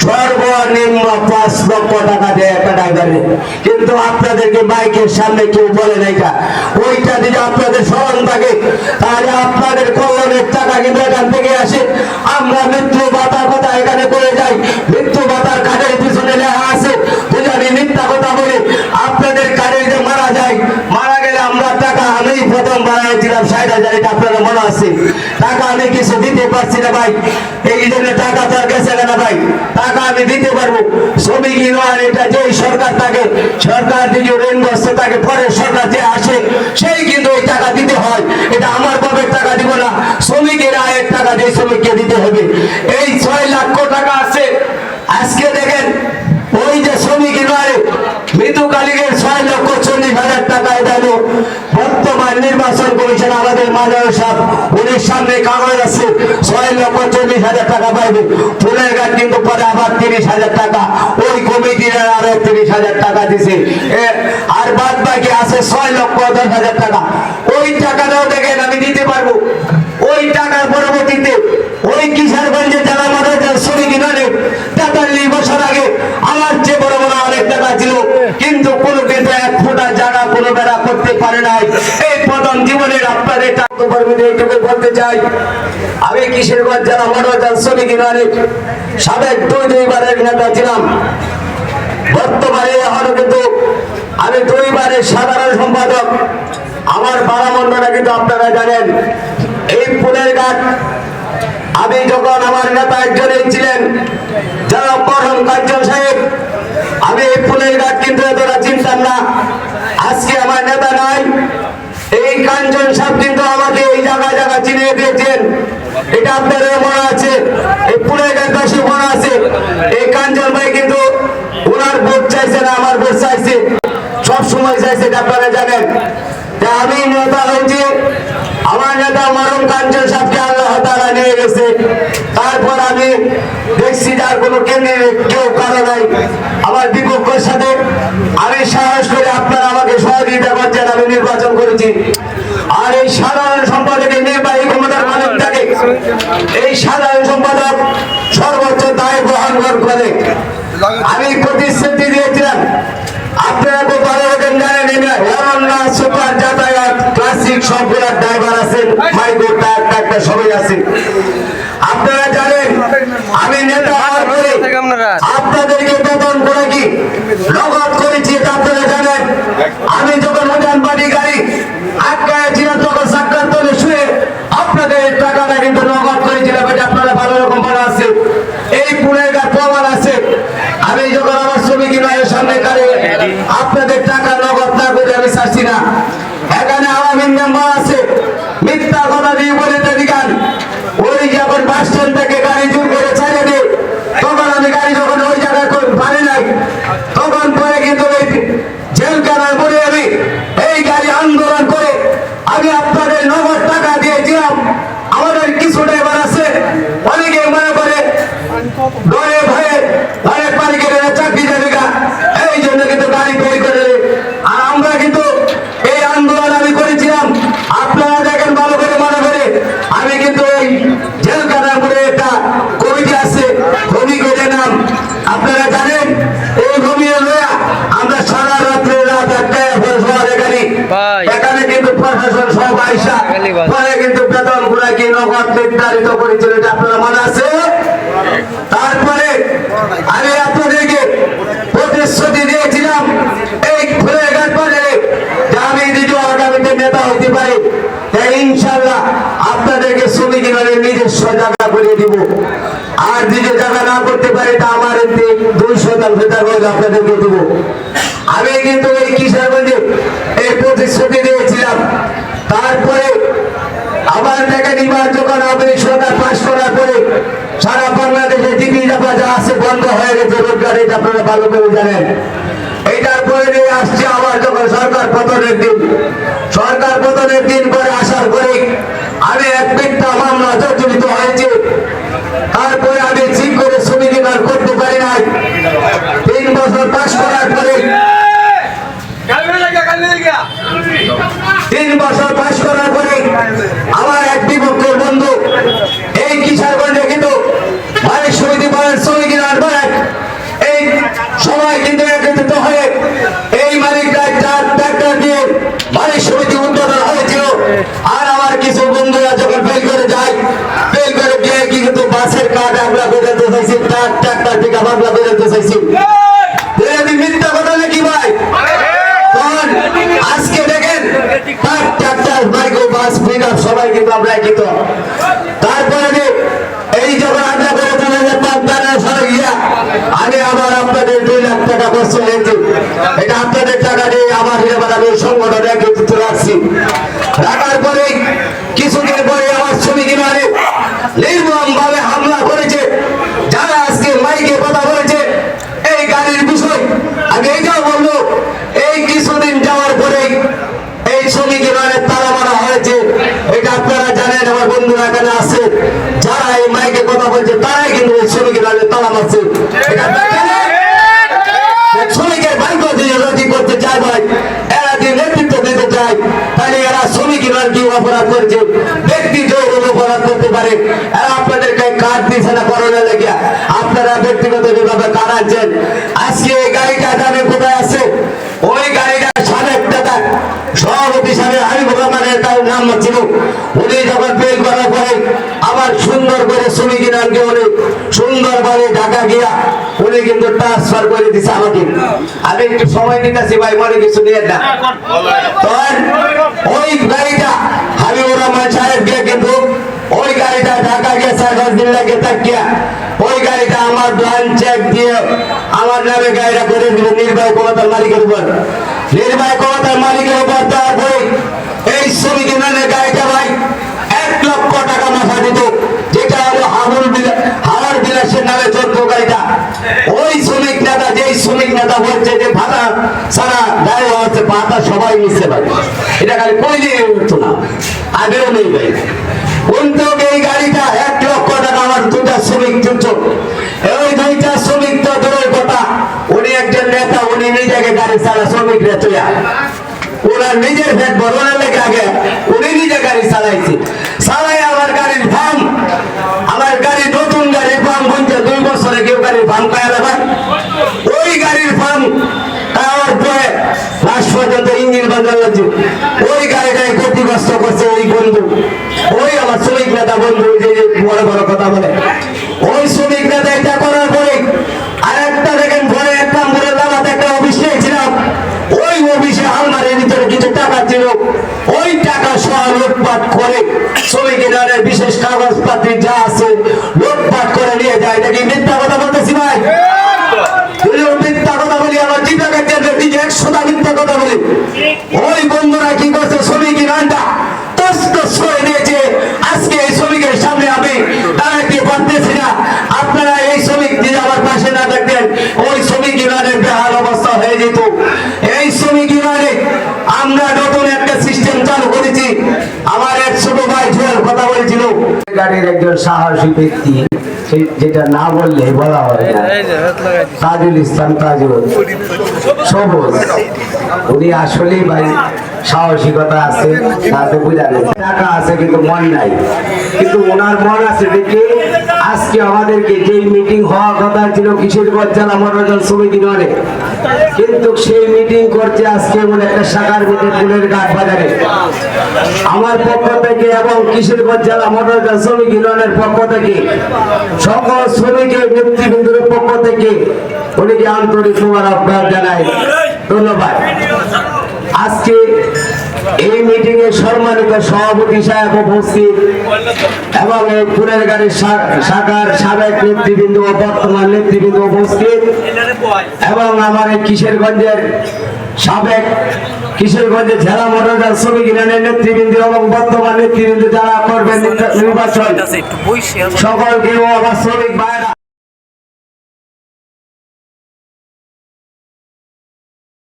সর্বনিম্ন পাঁচ লক্ষ টাকা কিন্তু আপনাদেরকে বাইকের সামনে কেউ বলে নাই ওইটা যদি আপনাদের স্মরণ থাকে, তাহলে আপনাদের কল্যাণের টাকা কিন্তু না ভাই? এই জন্য টাকা তো আর গেছে না ভাই। টাকা আমি দিতে পারব। শ্রমিক ইউনিয়ন, এটা যেই সরকার থাকে, সরকার দিকে ঋণগ্রস্ত থাকে, পরে সরকার যে আসে, সেই কিন্তু এই টাকা দিতে হয়। এটা আমার বাবের টাকা দিব না। শ্রমিকের আয়ের টাকা যে শ্রমিককে দিতে হবে। এই ছয় লক্ষ টাকা আছে। আজকে দেখেন, ওই যে শ্রমিক ইউনিয়নে মৃত্যু কালিকের ছয় লক্ষ চল্লিশ হাজার টাকা দিল নির্বাচন কমিশন আমাদের সামনে কাগজ আছে, ছয় লক্ষ চল্লিশ হাজার টাকা পাইবে। ফুলের গাছ কিন্তু পরে আবার তিরিশ হাজার টাকা, ওই কমিটির আরও তিরিশ হাজার টাকা দিছে। আর বাদ বাকি আছে ছয় লক্ষ দশ হাজার টাকা। ওই টাকাটাও দেখেন আমি দিতে পারব। ওই টাকার পরবর্তীতে ওই কিশোরগঞ্জের জেলা মাদার শ্রমিক ইউনিয়নে তেতাল্লিশ বছর আগে আমার চেয়ে বড় বড় কিন্তু কোনো কিন্তু এক ফোঁটা জায়গা কোনো বেড়া করতে পারে নাই। এই প্রথম জীবনের টাকা কর্মীদের এইটুকু বলতে চাই, আমি কিশোরগঞ্জ জেলা মনোরঞ্জন শ্রমিক ইউনিয়নের সাবেক দুই দুইবারের নেতা ছিলাম। বর্তমানে এখনও কিন্তু আমি দুইবারের সাধারণ সম্পাদক। আমার বারামন্ডটা কিন্তু আপনারা জানেন, এই ফুলের গাছ। আমি যখন আমার নেতা একজনই ছিলেন, যারা পরম কার্জন সাহেব আমি এই ফুলের গাছ কিন্তু এতটা চিনতাম না। আজকে আমার নেতা নাই। এই কাঞ্চন সাহেব কিন্তু আমাকে এই জায়গা জায়গা চিনিয়ে দিয়েছেন। এটা আপনাদের মনে আছে? এই ফুলের গাছবাসী মনে আছে? এই কাঞ্চন ভাই কিন্তু ওনার ভোট চাইছে না, আমার ভোট চাইছে। সব সময় চাইছে, এটা আপনারা জানেন। আমি নেতা হয়েছি। আমার নেতা মারুম কাঞ্চন সাহেবকে আল্লাহ তারা নিয়ে গেছে। তারপর আমি দেখছি যার কোনো কেন্দ্রে কেউ কারও নাই। আমার বিপক্ষের সাথে আমি সাহস করে আপনারা আমাকে সহযোগিতা করছেন, আমি নির্বাচন করেছি। আর এই সাধারণ সম্পাদকের নির্বাহী ক্ষমতার মালিক থাকে এই সাধারণ সম্পাদক সর্বোচ্চ দায় গ্রহণ করে আমি প্রতিশ্রুতি দিয়েছিলাম, আপনারা তো ভালো জানেন সুপার যাতায়াত ক্লাসিক সবগুলা ড্রাইভার আছেন মাইক্রো টায়ার টায়ার সবাই আছে আপনারা জানেন আমি নেতা হওয়ার পরে আপনাদেরকে বেতন করে কি? নগদ করেছি এটা আপনারা জানেন। আমি যখন উজান বাড়ি গাড়ি আটকায় ছিলাম তখন সাক্ষাৎ করে শুয়ে আপনাদের এই টাকাটা কিন্তু নগদ করেছিলাম এটা আপনারা ভালো রকম মনে আছে এই পুনের গাছ প্রমাণ আছে আমি যখন আমার শ্রমিক ইউনিয়নের সামনে দাঁড়িয়ে আপনাদের টাকা নগদ না করে আমি চাচ্ছি না এখানে আওয়ামী মেম্বার আছে মিথ্যা কথা দিয়ে বলে দিকান ওই যখন বাস স্ট্যান্ড থেকে গাড়ি জোর করে ছাড়িয়ে দিই তখন আমি গাড়ি যখন ওই জায়গায় করে পারি নাই তখন পরে কিন্তু ওই জেলখানায় পরে আমি এই গাড়ি আন্দোলন করে আমি আপনাদের নগদ টাকা দিয়েছিলাম আমাদের কিছু ড্রাইভার আছে অনেকে মনে করে ডরে ভয়ে অনেক মালিকের চাকরি যাবে গা। এই জন্য কিন্তু গাড়ি তৈরি করে দেবে। আর আমরা কিন্তু এই আন্দোলন আমি করেছিলাম আপনারা দেখেন ভালো করে মনে করে আমি কিন্তু এই জেলখানার করে একটা কমিটি আছে ভূমি করে নাম আপনারা জানেন এই ভূমি লয়া আমরা সারা রাত্রে রাত একটাই শহর এখানে ভাই। এখানে কিন্তু বাস। পরে কিন্তু বেতনগুলা কি নগদ নির্ধারিত করেছিল এটা আপনারা মনে আছে? তারপরে আমি আপনাদেরকে প্রতিশ্রুতি দিয়েছিলাম এই ফুলের গাছ বাজারে যে আমি দ্বিতীয় আগামীতে নেতা হতে পারি ইনশাল্লাহ আপনাদেরকে শ্রমিক নিজস্ব জায়গা করে দিব। আর দ্বিতীয় জায়গা না করতে পারে তা আমার দুই শতাংশ আপনাদেরকে দিব। আমি কিন্তু এই কিশোরগঞ্জে এই প্রতিশ্রুতি দিয়েছিলাম তারপরে আবার দোকান হবে সরকার পাশ করার পরে সারা বাংলাদেশে টিভি দেখা যা আছে বন্ধ হয়ে গেছে রোজগার এটা আপনারা ভালো করে জানেন। এইটার পরে নিয়ে আসছে আবার যখন সরকার পতনের দিন। সরকার পতনের দিন পরে আসার পরে আমি এক মিথ্যা মামলা জর্জরিত হয়েছে। তারপরে আমি ঠিক করে শ্রমিক আর করতে পারি নাই তিন বছর পাশ করার পরে তিন বছর পাশ করার পরে আমার এক বিপক্ষের বন্ধু এই কিশোরগঞ্জে কিন্তু মালিক সমিতি বলেন শ্রমিকের আন্দোলন এই সবাই কিন্তু একত্রিত হয়ে এই মালিকরা চার ট্রাক্টর দিয়ে মালিক সমিতি উদ্বোধন হয়েছিল আর আমার কিছু বন্ধুরা যখন ফেল করে যায় ফেল করে গিয়ে কি কিন্তু বাসের কাঠ আমরা বেরোতে চাইছি ট্রাক ট্রাক্টর থেকে আমরা বেরোতে চাইছি। মিথ্যা কথা ভাই? আজকে দেখেন তারপরে এই যখন আমরা চলে যে পাঁচদানা সরে গিয়া আমি আবার আপনাদের এটা আপনাদের টাকা দিয়ে কিছুদিন পরে আমার শ্রমিক মানে নির্মম ভাবে হামলা করেছে যারা আজকে মাইকে কথা বলেছে এই গাড়ির বিষয় আমি এইটাও বলব এই কিছুদিন যাওয়ার পরে মারা হয়েছে, এটা আপনারা জানেন, আমার বন্ধুরা এখানে আছে। যারা এই মাইকে কথা বলছে, তারাই কিন্তু এই মারছে। এটা আপনারা শ্রমিকের ভাগ্য দিয়ে করতে চায় ভাই, এরা যে নেতৃত্ব দিতে চায়, তাহলে এরা শ্রমিকের আর কি অপরাধ করেছে। ব্যক্তি জোর অপরাধ করতে পারে। এরা আপনাদের গায়ে কার্ড না আপনারা ব্যক্তিগত যেভাবে কার আনছেন আজকে এই গাড়িটা জানে কোথায় আছে? ওই সভাপতি ওই গাড়িটা ঢাকা ওই গাড়িটা আমার নির্বাহী ক্ষমতার মালিকের উপর। নির্বাহী ক্ষমতার মালিকের উপর দেওয়ার পরে এই শ্রমিকের নামে গাড়িটা ভাই এক লক্ষ টাকা মাথা দিত যেটা হলো হামুল বিলা- হাওয়ার বিলাসের নামে চোদ্দ গাড়িটা ওই শ্রমিক নেতা যেই শ্রমিক নেতা বলছে যে ভাতা সারা গাড়ি হচ্ছে ভাতা সবাই মিশতে পারে। এটা খালি কইলে হতো না। আগেও নেই ভাই কিন্তু এই গাড়িটা এক লক্ষ টাকা আমার দুটা শ্রমিক তুলছ ওই দুইটা শ্রমিক তো দূরের কথা। উনি একজন নেতা, উনি নিজেকে গাড়ি চালা শ্রমিক রেচয়া ওনার নিজের ভেট বড় লেগে আগে উনি নিজে গাড়ি চালাইছে। চালাই আমার গাড়ির ফার্ম আমার গাড়ি নতুন গাড়ির ফার্ম বলছে দুই বছরে কেউ গাড়ির ফার্ম পায় না ওই গাড়ির পরে পর্যন্ত ইঞ্জিন বাজার ওই গাড়িটাই ক্ষতিগ্রস্ত করছে ওই বন্ধু। ওই আমার শ্রমিক নেতা বন্ধু যে বড় বড় কথা বলে ওই শ্রমিক নেতা এটা করার পরে আরেকটা দেখেন পরে এক নম্বরের দামাতে একটা অফিস নিয়েছিলাম ওই অফিসে আলমারির ভিতরে কিছু টাকা ছিল ওই টাকা সহ লুটপাট করে শ্রমিকের আনের বিশেষ কাগজপাতি যা আছে লুটপাট করে নিয়ে যায় নাকি মিথ্যা কথা বলতেছি ভাই তুইও মিথ্যা কথা বলি আমার জীবিকা কেন্দ্রে নিজে একশোটা মিথ্যা কথা বলি ওই বন্ধুরা কি করছে শ্রমিকের আনটা তস তস করে দিয়েছে আজকে এই শ্রমিকের সামনে আমি দাঁড়াইতে পারতেছি না আপনারা এই শ্রমিক যদি আমার পাশে না থাকতেন ওই শ্রমিক ইরানের বেহাল অবস্থা হয়ে যেত এই শ্রমিক ইরানে আমরা নতুন একটা সিস্টেম চালু করেছি আমার এক ছোট ভাই জুয়েল কথা বলেছিল গাড়ির একজন সাহসী ব্যক্তি যেটা না বললে বলা হয় না। তাজুল ইসলাম তাজুল। সবুজ। উনি আসলেই ভাই সাহসিকতা আছে তাতে বোঝা টাকা আছে কিন্তু মন নাই। কিন্তু ওনার মন আছে দেখে, আজকে আমাদেরকে যেই মিটিং হওয়ার কথা ছিল কিশোরগঞ্জ জেলা মনোরঞ্জন সমিতি নয় কিন্তু সেই মিটিং করছে আজকে এমন একটা শাখার মিটিং ফুলের ঘাট বাজারে। আমার পক্ষ থেকে এবং কিশোরগঞ্জ জেলা মনোরঞ্জন শ্রমিক ইউনিয়নের পক্ষ থেকে। সকল শ্রমিকের নেতৃবৃন্দের পক্ষ থেকে উনিকে আন্তরিক মোবারকবাদ জানাই। ধন্যবাদ। আজকে এই মিটিং এ সম্মানিত সভাপতি সাহেব উপস্থিত এবং এই ফুলের গাড়ির শাখার সাবেক নেতৃবৃন্দ ও বর্তমান নেতৃবৃন্দ উপস্থিত এবং আমার এই কিশোরগঞ্জের সাবেক কিশোরগঞ্জের জেলা মনোরঞ্জন শ্রমিক ইউনিয়নের নেতৃবৃন্দ এবং বর্তমান নেতৃবৃন্দ যারা করবেন নির্বাচন সকলকে ও আমার শ্রমিক ভাইরা